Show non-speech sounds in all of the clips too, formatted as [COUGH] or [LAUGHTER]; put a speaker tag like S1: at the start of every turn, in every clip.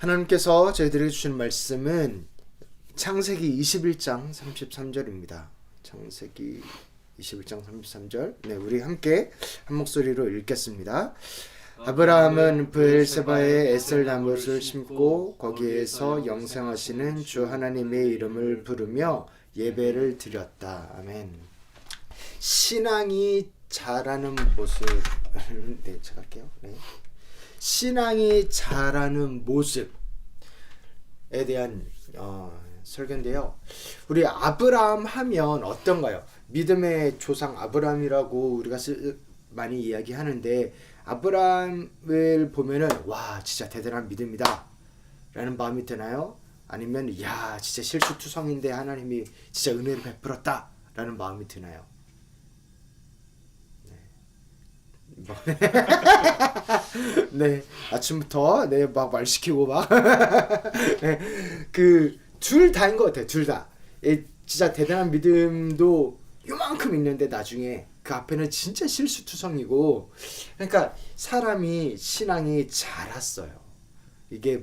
S1: 하나님께서 저희들에게 주신 말씀은 창세기 21장 33절입니다. 창세기 21장 33절. 네, 우리 함께 한 목소리로 읽겠습니다. 아브라함은 브엘세바에 에셀 나무를 심고 거기에서 영생하시는 주 하나님의 이름을 부르며 예배를 드렸다. 아멘. 신앙이 자라는 모습. [LAUGHS] 네, 제가 할게요. 네. 신앙이 자라는 모습에 대한 어, 설교인데요. 우리 아브라함 하면 어떤가요? 믿음의 조상 아브라함이라고 우리가 쓰, 많이 이야기하는데 아브라함을 보면은 와 진짜 대단한 믿음이다 라는 마음이 드나요? 아니면 야 진짜 실수투성인데 하나님이 진짜 은혜를 베풀었다 라는 마음이 드나요? 뭐. [LAUGHS] 네 아침부터 네막 말 시키고 막그 [LAUGHS] 둘 다인 것 같아요 둘 다. 예, 진짜 대단한 믿음도 요만큼 있는데 나중에 그 앞에는 진짜 실수투성이고 그러니까 사람이 신앙이 자랐어요. 이게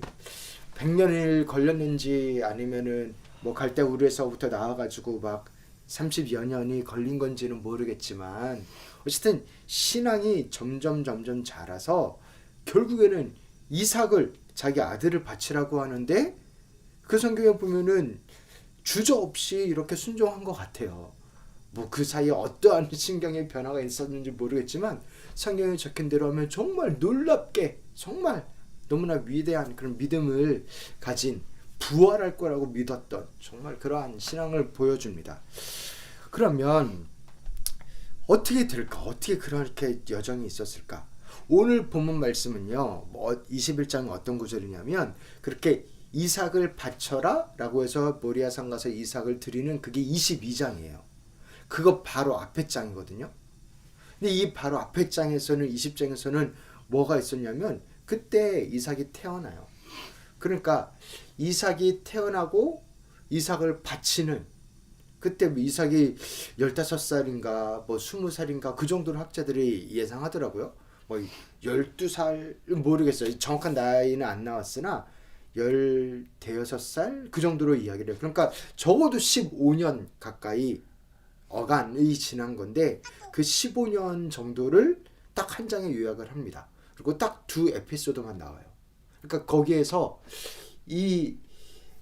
S1: 100년을 걸렸는지 아니면은 뭐 갈대 우르에서부터 나와가지고 막 30여 년이 걸린 건지는 모르겠지만 어쨌든 신앙이 점점 점점 자라서 결국에는 이삭을 자기 아들을 바치라고 하는데 그 성경에 보면은 주저없이 이렇게 순종한 것 같아요. 뭐 그 사이에 어떠한 [LAUGHS] 신경의 변화가 있었는지 모르겠지만 성경에 적힌 대로 하면 정말 놀랍게 정말 너무나 위대한 그런 믿음을 가진 부활할 거라고 믿었던 정말 그러한 신앙을 보여줍니다. 그러면 어떻게 될까? 어떻게 그렇게 여정이 있었을까? 오늘 본문 말씀은요. 뭐 21장 어떤 구절이냐면 그렇게 이삭을 바쳐라 라고 해서 모리아 산 가서 이삭을 드리는 그게 22장이에요. 그거 바로 앞에 장이거든요. 근데 이 바로 앞에 장에서는 20장에서는 뭐가 있었냐면 그때 이삭이 태어나요. 그러니까 이삭이 태어나고 이삭을 바치는 그때 뭐 이삭이 15살인가 뭐 20살인가 그 정도로 학자들이 예상하더라고요. 뭐 12살 모르겠어요. 정확한 나이는 안 나왔으나 열 대여섯 살그 정도로 이야기를 해요. 그러니까 적어도 15년 가까이 어간이 지난 건데 그 15년 정도를 딱 한 장에 요약을 합니다. 그리고 딱 두 에피소드만 나와요. 그러니까 거기에서 이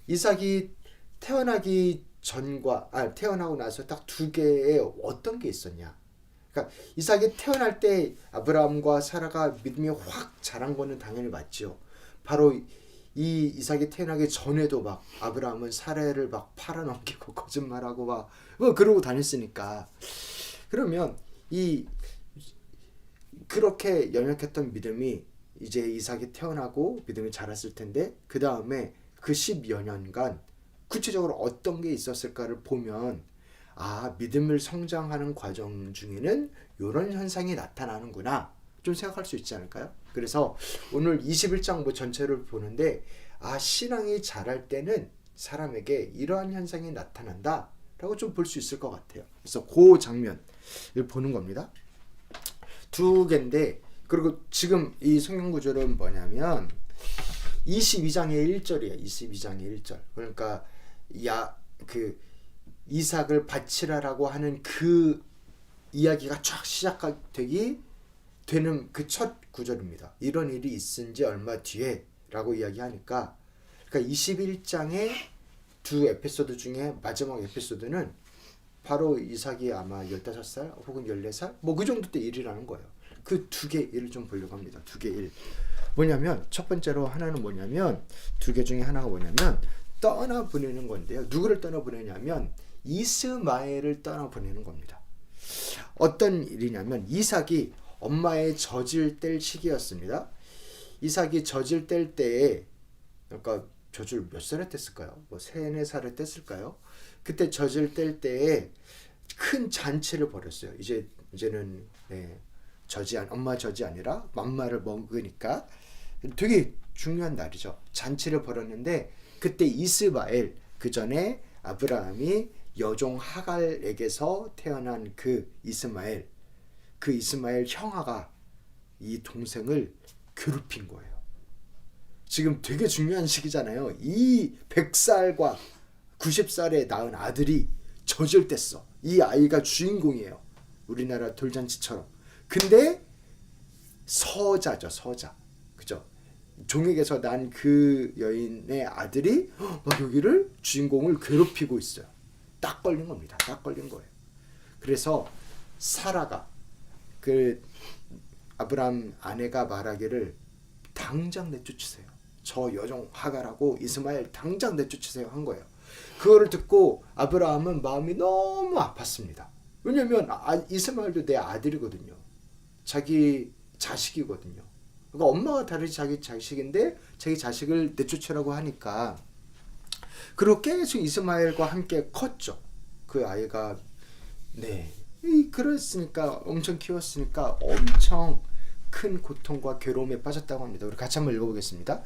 S1: 이삭이 태어나기 전과 아 태어나고 나서 딱 두 개의 어떤 게 있었냐. 그러니까 이삭이 태어날 때 아브라함과 사라가 믿음이 확 자란 거는 당연히 맞죠. 바로 이 이삭이 태어나기 전에도 막 아브라함은 사례를 막 팔아넘기고 [LAUGHS] 거짓말하고 막 뭐 그러고 다녔으니까 그러면 이 그렇게 연약했던 믿음이 이제 이삭이 태어나고 믿음이 자랐을 텐데 그 다음에 그 10여 년간 구체적으로 어떤 게 있었을까를 보면 아 믿음을 성장하는 과정 중에는 이런 현상이 나타나는구나 좀 생각할 수 있지 않을까요? 그래서 오늘 21장 뭐 전체를 보는데 아 신앙이 자랄 때는 사람에게 이러한 현상이 나타난다 라고 좀 볼 수 있을 것 같아요. 그래서 그 장면을 보는 겁니다. 두 개인데 그리고 지금 이 성경 구절은 뭐냐면 22장의 1절이에요. 22장의 1절. 그러니까 야 그 이삭을 바치라라고 하는 그 이야기가 쫙 시작되기 되는 그 첫 구절입니다. 이런 일이 있은 지 얼마 뒤에라고 이야기하니까 그러니까 21장의 두 에피소드 중에 마지막 에피소드는 바로 이삭이 아마 15살 혹은 14살 뭐 그 정도 때 일이라는 거예요. 그 두 개 일을 좀 보려고 합니다. 두 개 일. 뭐냐면 첫 번째로 하나는 뭐냐면 두 개 중에 하나가 뭐냐면 떠나 보내는 건데요. 누구를 떠나 보내냐면 이스마엘을 떠나 보내는 겁니다. 어떤 일이냐면 이삭이 엄마의 젖을 뗄 시기였습니다. 이삭이 젖을 뗄 때에 그러니까 젖을 몇 살에 뗐을까요? 뭐 세네 살에 뗐을까요? 그때 젖을 뗄 때에 큰 잔치를 벌였어요. 이제 이제는 네, 젖이 엄마 젖이 아니라 맘마를 먹으니까 되게 중요한 날이죠. 잔치를 벌였는데 그때 이스마엘 그 전에 아브라함이 여종 하갈에게서 태어난 그 이스마엘 그 이스마엘 형아가 이 동생을 괴롭힌 거예요. 지금 되게 중요한 시기잖아요. 이 100살과 90살에 낳은 아들이 저질됐어. 이 아이가 주인공이에요. 우리나라 돌잔치처럼. 근데 서자죠, 서자. 종에게서 난 그 여인의 아들이 막 여기를 주인공을 괴롭히고 있어요. 딱 걸린 겁니다. 딱 걸린 거예요. 그래서 사라가 그 아브람 아내가 말하기를 당장 내쫓으세요. 저 여종 하가라고 이스마엘 당장 내쫓으세요 한 거예요. 그거를 듣고 아브라함은 마음이 너무 아팠습니다. 왜냐면 아, 이스마엘도 내 아들이거든요. 자기 자식이거든요. 그러니까 엄마가 다르지 자기 자식인데 자기 자식을 내쫓으라고 하니까 그리고 계속 이스마엘과 함께 컸죠. 그 아이가 네. 이 그랬으니까 엄청 키웠으니까 엄청 큰 고통과 괴로움에 빠졌다고 합니다. 우리 같이 한번 읽어보겠습니다.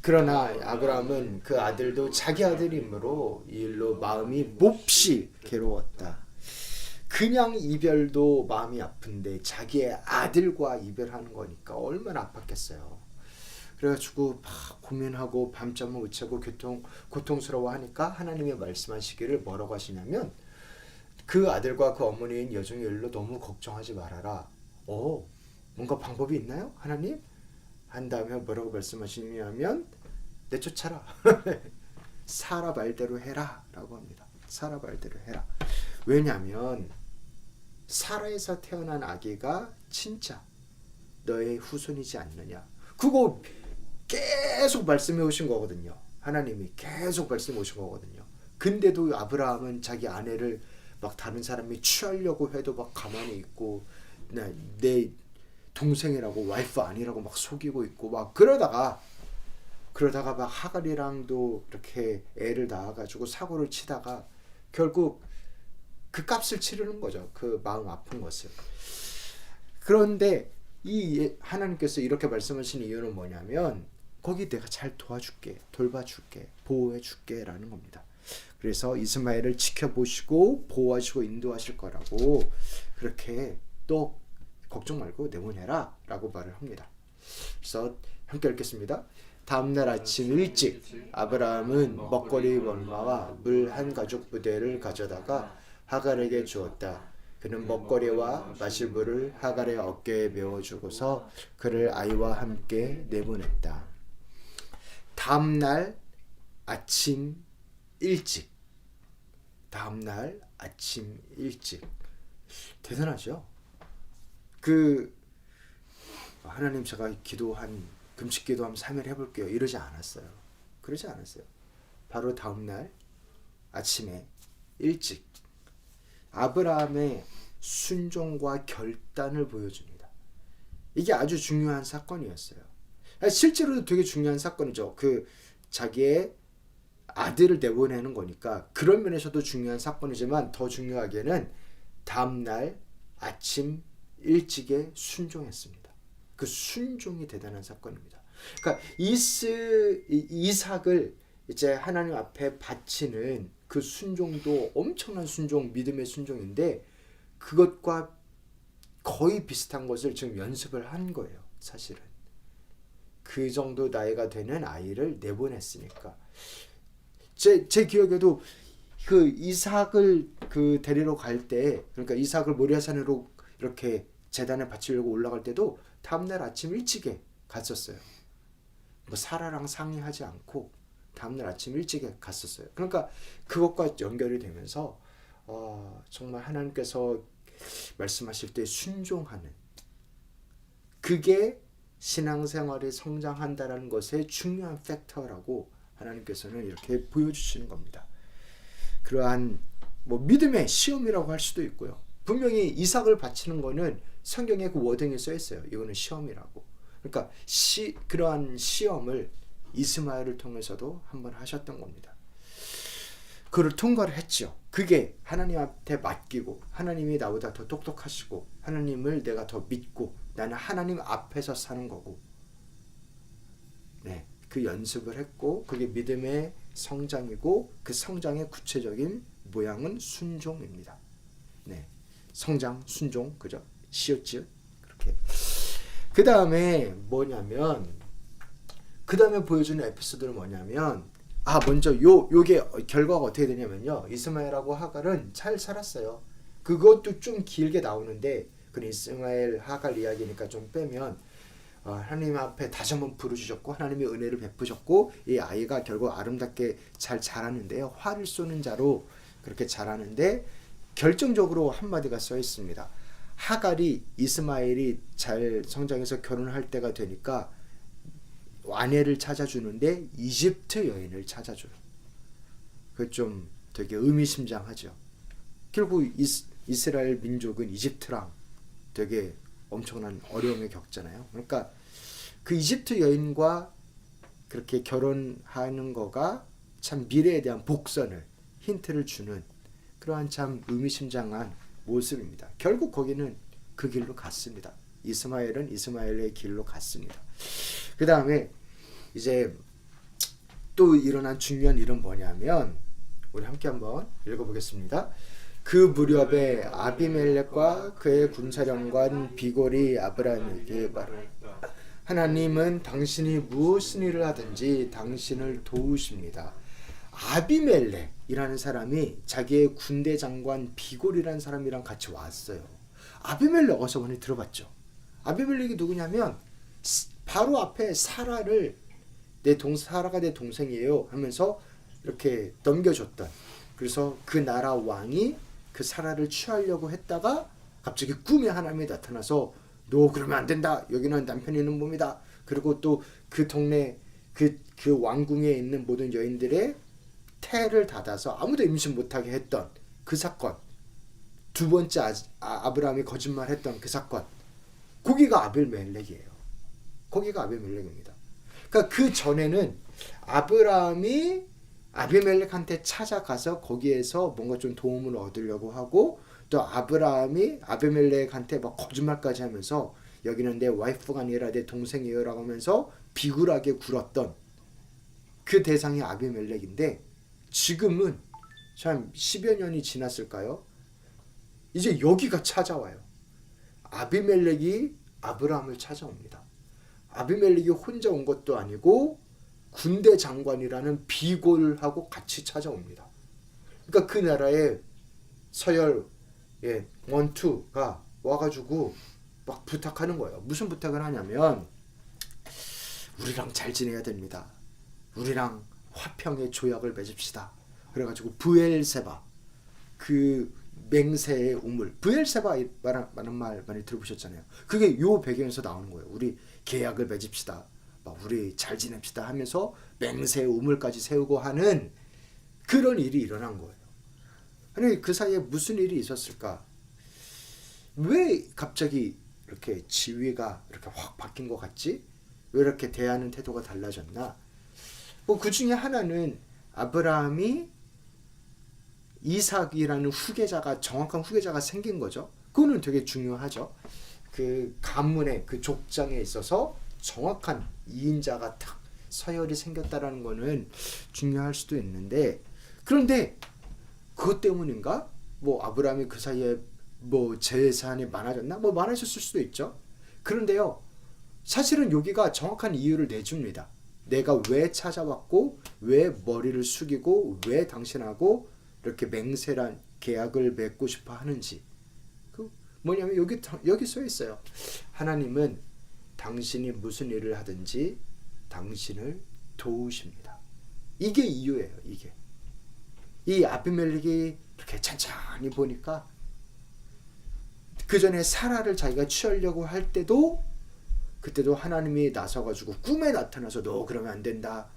S1: 그러나 아브라함은 그 아들도 자기 아들이므로 이 일로 마음이 몹시 괴로웠다. 그냥 이별도 마음이 아픈데 자기의 아들과 이별하는 거니까 얼마나 아팠겠어요. 그래가지고 막 고민하고 밤잠을 못 자고 고통 고통스러워 하니까 하나님의 말씀하시기를 뭐라고 하시냐면 그 아들과 그 어머니인 여종의 일로 너무 걱정하지 말아라. 오, 뭔가 방법이 있나요, 하나님? 한 다음에 뭐라고 말씀하시냐면 내쫓아라. [LAUGHS] 사라 말대로 해라라고 합니다. 사라 말대로 해라. 왜냐하면 사라에서 태어난 아기가 진짜 너의 후손이지 않느냐. 그거 계속 말씀해 오신 거거든요. 하나님이 계속 말씀해 오신 거거든요. 근데도 아브라함은 자기 아내를 막 다른 사람이 취하려고 해도 막 가만히 있고 내, 내 동생이라고 와이프 아니라고 막 속이고 있고 막 그러다가 그러다가 막 하갈이랑도 이렇게 애를 낳아가지고 사고를 치다가 결국 그 값을 치르는 거죠. 그 마음 아픈 것을. 그런데 이 예- 하나님께서 이렇게 말씀하신 이유는 뭐냐면 거기 내가 잘 도와줄게, 돌봐줄게, 보호해줄게라는 겁니다. 그래서 이스마엘을 지켜보시고 보호하시고 인도하실 거라고 그렇게 또 걱정 말고 내보내라라고 말을 합니다. 그래서 함께 읽겠습니다. 다음날 아침 일찍 아브라함은 먹거리 원마와 물 한 가죽 부대를 가져다가 하갈에게 주었다. 그는 먹거리와 마실 물을 하갈의 어깨에 메워 주고서 그를 아이와 함께 내보냈다. 다음 날 아침 일찍 다음 날 아침 일찍 대단하죠. 그 하나님 제가 기도한 금식 기도하면 3일 해볼게요. 이러지 않았어요. 그러지 않았어요. 바로 다음 날 아침에 일찍 아브라함의 순종과 결단을 보여줍니다. 이게 아주 중요한 사건이었어요. 실제로도 되게 중요한 사건이죠. 그 자기의 아들을 내보내는 거니까 그런 면에서도 중요한 사건이지만 더 중요하게는 다음날 아침 일찍에 순종했습니다. 그 순종이 대단한 사건입니다. 그러니까 이스 이- 이삭을 이제 하나님 앞에 바치는 그 순종도 엄청난 순종, 믿음의 순종인데 그것과 거의 비슷한 것을 지금 연습을 한 거예요, 사실은. 그 정도 나이가 되는 아이를 내보냈으니까. 제, 제 기억에도 그 이삭을 그 데리러 갈 때, 그러니까 이삭을 모리아산으로 이렇게 재단에 바치려고 올라갈 때도 다음날 아침 일찍에 갔었어요. 뭐 사라랑 상의하지 않고 다음날 아침 일찍에 갔었어요. 그러니까 그것과 연결이 되면서 어, 정말 하나님께서 말씀하실 때 순종하는 그게 신앙생활에 성장한다라는 것의 중요한 팩터라고 하나님께서는 이렇게 보여주시는 겁니다. 그러한 뭐 믿음의 시험이라고 할 수도 있고요. 분명히 이삭을 바치는 거는 성경에 그 워딩에 써 있어요. 이거는 시험이라고. 그러니까 시 그러한 시험을 이스마엘을 통해서도 한번 하셨던 겁니다. 그를 통과를 했죠. 그게 하나님한테 맡기고 하나님이 나보다 더 똑똑하시고 하나님을 내가 더 믿고 나는 하나님 앞에서 사는 거고 네, 그 연습을 했고 그게 믿음의 성장이고 그 성장의 구체적인 모양은 순종입니다. 네, 성장, 순종, 그죠? 시옷지읒 그렇게. 그 다음에 뭐냐면 그 다음에 보여주는 에피소드는 뭐냐면 아 먼저 요 요게 결과가 어떻게 되냐면요 이스마엘하고 하갈은 잘 살았어요. 그것도 좀 길게 나오는데 그 이스마엘 하갈 이야기니까 좀 빼면 어, 하나님 앞에 다시 한번 부르주셨고 하나님의 은혜를 베푸셨고 이 아이가 결국 아름답게 잘 자라는데요 화를 쏘는 자로 그렇게 자라는데 결정적으로 한마디가 써 있습니다. 하갈이 이스마엘이 잘 성장해서 결혼할 때가 되니까 아내를 찾아주는데 이집트 여인을 찾아줘요. 그 좀 되게 의미심장하죠. 결국 이스, 이스라엘 민족은 이집트랑 되게 엄청난 어려움을 겪잖아요. 그러니까 그 이집트 여인과 그렇게 결혼하는 거가 참 미래에 대한 복선을 힌트를 주는 그러한 참 의미심장한 모습입니다. 결국 거기는 그 길로 갔습니다. 이스마엘은 이스마엘의 길로 갔습니다. 그 다음에 이제 또 일어난 중요한 일은 뭐냐면 우리 함께 한번 읽어보겠습니다. 그 무렵에 아비멜렉과 그의 군사령관 비골이 아브라함에게 말했다. 하나님은 당신이 무슨 일을 하든지 당신을 도우십니다. 아비멜렉이라는 사람이 자기의 군대 장관 비골이라는 사람이랑 같이 왔어요. 아비멜렉 어서 많이 들어봤죠. 아비멜렉이 누구냐면 바로 앞에 사라를 내 동 사라가 내 동생이에요 하면서 이렇게 넘겨줬던. 그래서 그 나라 왕이 그 사라를 취하려고 했다가 갑자기 꿈에 하나님이 나타나서 너 그러면 안 된다. 여기는 남편이 있는 몸이다. 그리고 또 그 동네 그, 그 왕궁에 있는 모든 여인들의 태를 닫아서 아무도 임신 못하게 했던 그 사건. 두 번째 아, 아, 아브라함이 거짓말했던 그 사건. 거기가 아벨멜렉이에요. 거기가 아벨멜렉입니다 그러니까 그 전에는 아브라함이 아비멜렉한테 찾아가서 거기에서 뭔가 좀 도움을 얻으려고 하고 또 아브라함이 아비멜렉한테 막 거짓말까지 하면서 여기는 내 와이프가 아니라 내 동생이에요라고 하면서 비굴하게 굴었던 그 대상이 아비멜렉인데 지금은 참 10여 년이 지났을까요? 이제 여기가 찾아와요. 아비멜렉이 아브라함을 찾아옵니다. 아비멜렉이 혼자 온 것도 아니고 군대 장관이라는 비골하고 같이 찾아옵니다. 그러니까 그 나라의 서열 예, 원투가 와가지고 막 부탁하는 거예요. 무슨 부탁을 하냐면 우리랑 잘 지내야 됩니다. 우리랑 화평의 조약을 맺읍시다. 그래가지고 부엘세바 그 맹세의 우물 부엘세바 말하는 말 많이 들어보셨잖아요. 그게 요 배경에서 나오는 거예요. 우리 계약을 맺읍시다. 우리 잘 지냅시다 하면서 맹세 우물까지 세우고 하는 그런 일이 일어난 거예요. 아니 그 사이에 무슨 일이 있었을까? 왜 갑자기 이렇게 지위가 이렇게 확 바뀐 것 같지? 왜 이렇게 대하는 태도가 달라졌나? 뭐 그 중에 하나는 아브라함이 이삭이라는 후계자가 정확한 후계자가 생긴 거죠. 그거는 되게 중요하죠. 그 가문의 그 족장에 있어서 정확한 이인자가 탁 서열이 생겼다라는 거는 중요할 수도 있는데 그런데 그것 때문인가? 뭐 아브라함이 그 사이에 뭐 재산이 많아졌나? 뭐 많아졌을 수도 있죠. 그런데요. 사실은 여기가 정확한 이유를 내줍니다. 내가 왜 찾아왔고 왜 머리를 숙이고 왜 당신하고 이렇게 맹세란 계약을 맺고 싶어 하는지 그 뭐냐면 여기 여기 써 있어요. 하나님은 당신이 무슨 일을 하든지 당신을 도우십니다. 이게 이유예요. 이게 이 아비멜렉이 이렇게 천천히 보니까 그 전에 사라를 자기가 취하려고 할 때도 그때도 하나님이 나서가지고 꿈에 나타나서 너 그러면 안 된다.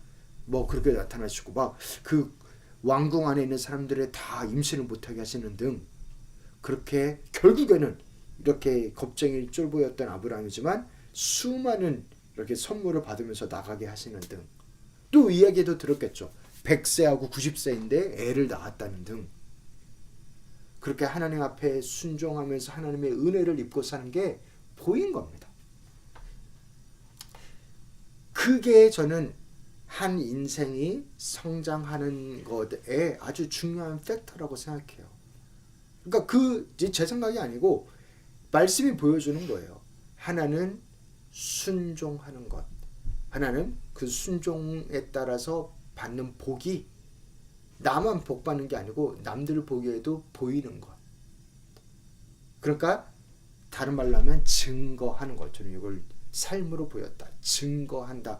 S1: 뭐 그렇게 나타나시고 막 그 왕궁 안에 있는 사람들의 다 임신을 못하게 하시는 등 그렇게 결국에는 이렇게 겁쟁이 쫄보였던 아브라함이지만 수많은 이렇게 선물을 받으면서 나가게 하시는 등 또 이야기도 들었겠죠. 100세하고 90세인데 애를 낳았다는 등 그렇게 하나님 앞에 순종하면서 하나님의 은혜를 입고 사는 게 보인 겁니다. 그게 저는 한 인생이 성장하는 것에 아주 중요한 팩터라고 생각해요. 그러니까 그 제 생각이 아니고 말씀이 보여주는 거예요. 하나는 순종하는 것. 하나는 그 순종에 따라서 받는 복이 나만 복 받는 게 아니고 남들 보기에도 보이는 것. 그러니까 다른 말로 하면 증거하는 것. 저는 이걸 삶으로 보였다. 증거한다.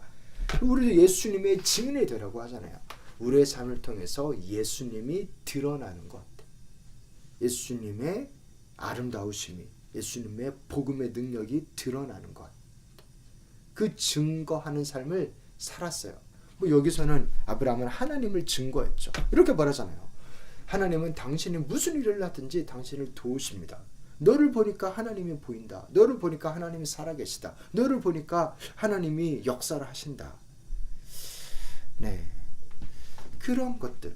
S1: 우리도 예수님의 증인이 되라고 하잖아요. 우리의 삶을 통해서 예수님이 드러나는 것. 예수님의 아름다우심이, 예수님의 복음의 능력이 드러나는 것. 그 증거하는 삶을 살았어요. 뭐 여기서는 아브라함은 하나님을 증거했죠. 이렇게 말하잖아요. 하나님은 당신이 무슨 일을 하든지 당신을 도우십니다. 너를 보니까 하나님이 보인다. 너를 보니까 하나님이 살아계시다. 너를 보니까 하나님이 역사를 하신다. 네. 그런 것들.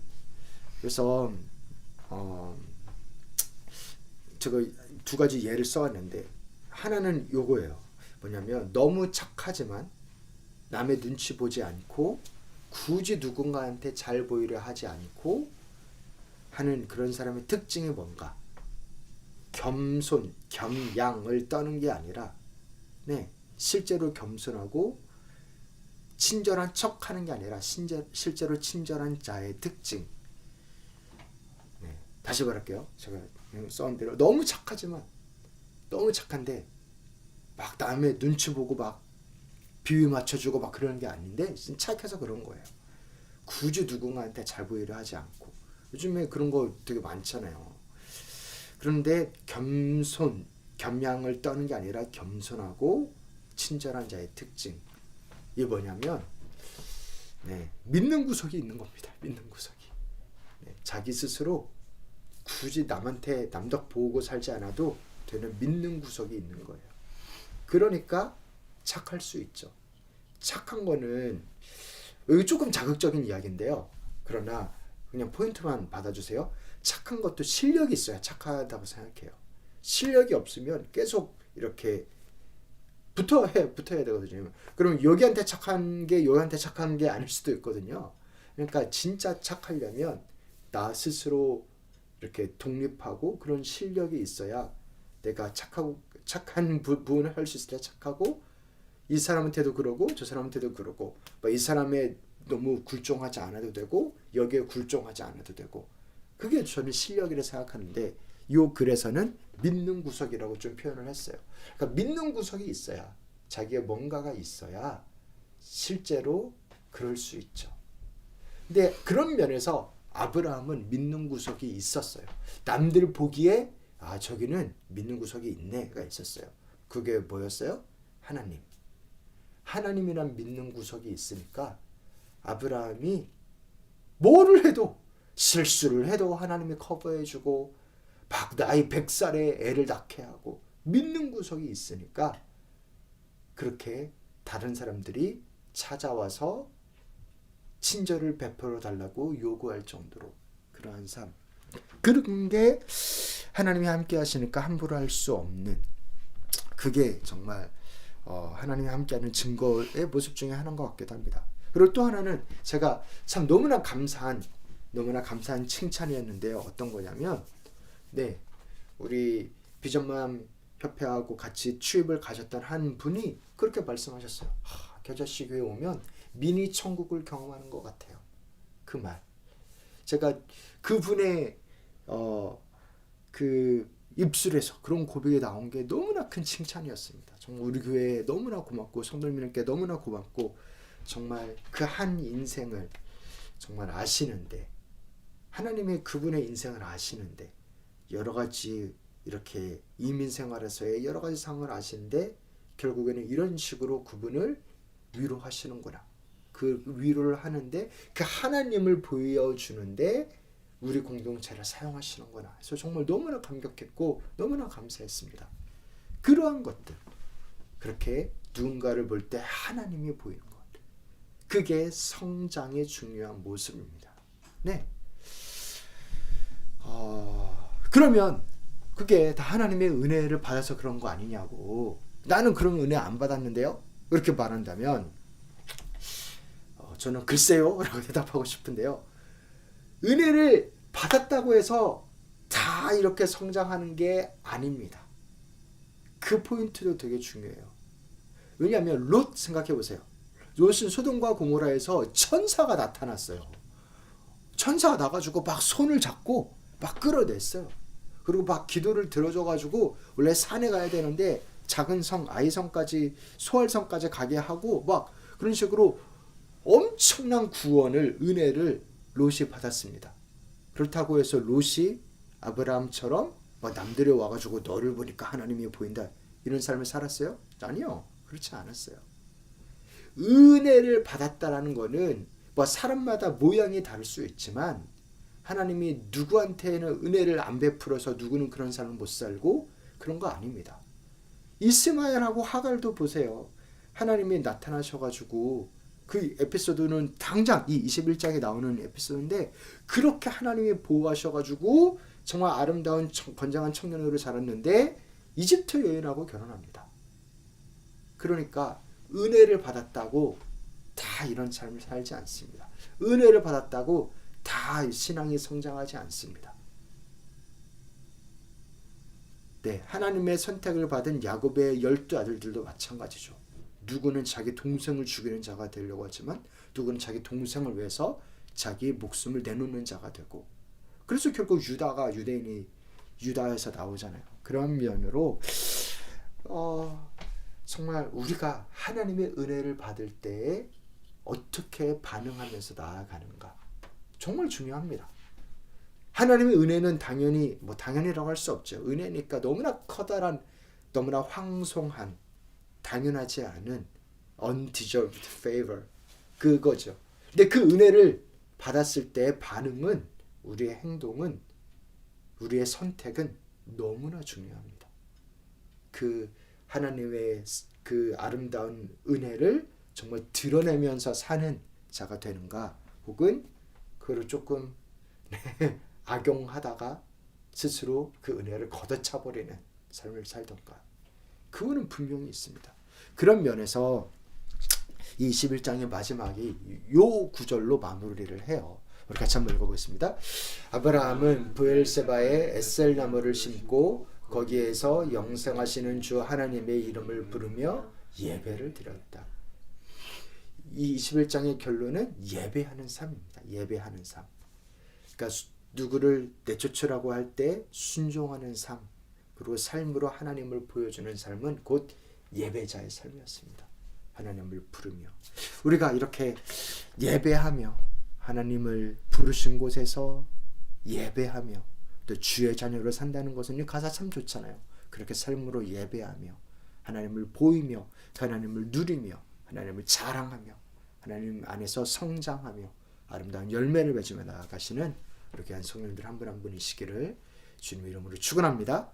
S1: 그래서 어 제가 두 가지 예를 써왔는데 하나는 요거예요. 뭐냐면 너무 착하지만 남의 눈치 보지 않고 굳이 누군가한테 잘 보이려 하지 않고 하는 그런 사람의 특징이 뭔가? 겸손, 겸양을 떠는 게 아니라 네, 실제로 겸손하고 친절한 척 하는 게 아니라 신제, 실제로 친절한 자의 특징. 네, 다시 말할게요. 제가 써온 대로 너무 착하지만 너무 착한데 막 남의 눈치 보고 막 비위 맞춰주고 막 그러는 게 아닌데 착해서 그런 거예요. 굳이 누군가한테 잘 보이려 하지 않고 요즘에 그런 거 되게 많잖아요. 그런데 겸손, 겸양을 떠는 게 아니라 겸손하고 친절한 자의 특징. 이게 뭐냐면 네, 믿는 구석이 있는 겁니다. 믿는 구석이. 네, 자기 스스로 굳이 남한테 남덕 보고 살지 않아도 되는 믿는 구석이 있는 거예요. 그러니까 착할 수 있죠. 착한 거는 여기 조금 자극적인 이야기인데요. 그러나 그냥 포인트만 받아주세요. 착한 것도 실력이 있어야 착하다고 생각해요. 실력이 없으면 계속 이렇게 붙어야 붙어야 되거든요. 그럼 여기한테 착한 게 여기한테 착한 게 아닐 수도 있거든요. 그러니까 진짜 착하려면 나 스스로 이렇게 독립하고 그런 실력이 있어야 내가 착하고 착한 부분을 할수때 착하고 이 사람한테도 그러고 저 사람한테도 그러고 뭐이 사람의 너무 굴종하지 않아도 되고 여기에 굴종하지 않아도 되고 그게 저는 실력이라 생각하는데 요 글에서는 믿는 구석이라고 좀 표현을 했어요. 그러니까 믿는 구석이 있어야 자기의 뭔가가 있어야 실제로 그럴 수 있죠. 근데 그런 면에서 아브라함은 믿는 구석이 있었어요. 남들 보기에 아 저기는 믿는 구석이 있네가 있었어요. 그게 뭐였어요? 하나님. 하나님이란 믿는 구석이 있으니까 아브라함이 뭐를 해도 실수를 해도 하나님이 커버해주고 막 나이 백살에 애를 낳게 하고 믿는 구석이 있으니까 그렇게 다른 사람들이 찾아와서 친절을 베풀어 달라고 요구할 정도로 그러한 삶. 그런 게 하나님이 함께 하시니까 함부로 할 수 없는 그게 정말 어, 하나님이 함께하는 증거의 모습 중에 하나인 것 같기도 합니다. 그리고 또 하나는 제가 참 너무나 감사한 너무나 감사한 칭찬이었는데요. 어떤 거냐면 네 우리 비전맘 협회하고 같이 취입을 가졌던 한 분이 그렇게 말씀하셨어요. 하, 겨자씨 교회 오면 미니 천국을 경험하는 것 같아요. 그 말. 제가 그분의 어 그 입술에서 그런 고백이 나온 게 너무나 큰 칭찬이었습니다. 정말 우리 교회에 너무나 고맙고 성도님께 너무나 고맙고 정말 그 한 인생을 정말 아시는데 하나님의 그분의 인생을 아시는데 여러 가지 이렇게 이민 생활에서의 여러 가지 상황을 아시는데 결국에는 이런 식으로 그분을 위로하시는구나. 그 위로를 하는데 그 하나님을 보여주는데 우리 공동체를 사용하시는구나. 그래서 정말 너무나 감격했고 너무나 감사했습니다. 그러한 것들 그렇게 누군가를 볼 때 하나님이 보이는 것. 그게 성장의 중요한 모습입니다. 네. 어, 그러면 그게 다 하나님의 은혜를 받아서 그런 거 아니냐고. 나는 그런 은혜 안 받았는데요. 이렇게 말한다면 어, 저는 글쎄요 라고 대답하고 싶은데요. 은혜를 받았다고 해서 다 이렇게 성장하는 게 아닙니다. 그 포인트도 되게 중요해요. 왜냐하면 롯 생각해 보세요. 롯은 소돔과 고모라에서 천사가 나타났어요. 천사가 나가지고 막 손을 잡고 막 끌어냈어요. 그리고 막 기도를 들어줘가지고 원래 산에 가야 되는데 작은 성 아이성까지 소알성까지 가게 하고 막 그런 식으로 엄청난 구원을 은혜를 롯이 받았습니다. 그렇다고 해서 롯이 아브라함처럼 막 남들이 와가지고 너를 보니까 하나님이 보인다 이런 삶을 살았어요? 아니요 그렇지 않았어요. 은혜를 받았다라는 거는 뭐 사람마다 모양이 다를 수 있지만 하나님이 누구한테는 은혜를 안 베풀어서 누구는 그런 삶을 못 살고 그런 거 아닙니다. 이스마엘하고 하갈도 보세요. 하나님이 나타나셔가지고 그 에피소드는 당장 이 21장에 나오는 에피소드인데 그렇게 하나님이 보호하셔가지고 정말 아름다운 청- 건장한 청년으로 자랐는데 이집트 여인하고 결혼합니다. 그러니까 은혜를 받았다고 다 이런 삶을 살지 않습니다. 은혜를 받았다고 다 신앙이 성장하지 않습니다. 네, 하나님의 선택을 받은 야곱의 열두 아들들도 마찬가지죠. 누구는 자기 동생을 죽이는 자가 되려고 하지만 누구는 자기 동생을 위해서 자기 목숨을 내놓는 자가 되고 그래서 결국 유다가 유대인이 유다에서 나오잖아요. 그런 면으로 어, 정말 우리가 하나님의 은혜를 받을 때 어떻게 반응하면서 나아가는가 정말 중요합니다. 하나님의 은혜는 당연히 뭐 당연이라고 할 수 없죠. 은혜니까 너무나 커다란 너무나 황송한 당연하지 않은 undeserved favor 그거죠. 근데 그 은혜를 받았을 때의 반응은 우리의 행동은 우리의 선택은 너무나 중요합니다. 그 하나님의 그 아름다운 은혜를 정말 드러내면서 사는 자가 되는가 혹은 그를 조금 [LAUGHS] 악용하다가 스스로 그 은혜를 걷어차 버리는 삶을 살던가 그거는 분명히 있습니다. 그런 면에서 이 21장의 마지막이 요 구절로 마무리를 해요. 우리 같이 한번 읽어보겠습니다. 아브라함은 부엘세바에 에셀 나무를 심고 거기에서 영생하시는 주 하나님의 이름을 부르며 예배를 드렸다. 이 21장의 결론은 예배하는 삶입니다. 예배하는 삶. 그러니까 수- 누구를 내쫓으라고 할 때 순종하는 삶, 그리고 삶으로 하나님을 보여주는 삶은 곧 예배자의 삶이었습니다. 하나님을 부르며 우리가 이렇게 예배하며 하나님을 부르신 곳에서 예배하며 또 주의 자녀로 산다는 것은 이 가사 참 좋잖아요. 그렇게 삶으로 예배하며 하나님을 보이며 하나님을 누리며 하나님을 자랑하며 하나님 안에서 성장하며 아름다운 열매를 맺으며 나아가시는 이렇게 한 성령들 한 분 한 분이시기를 주님 이름으로 축원합니다.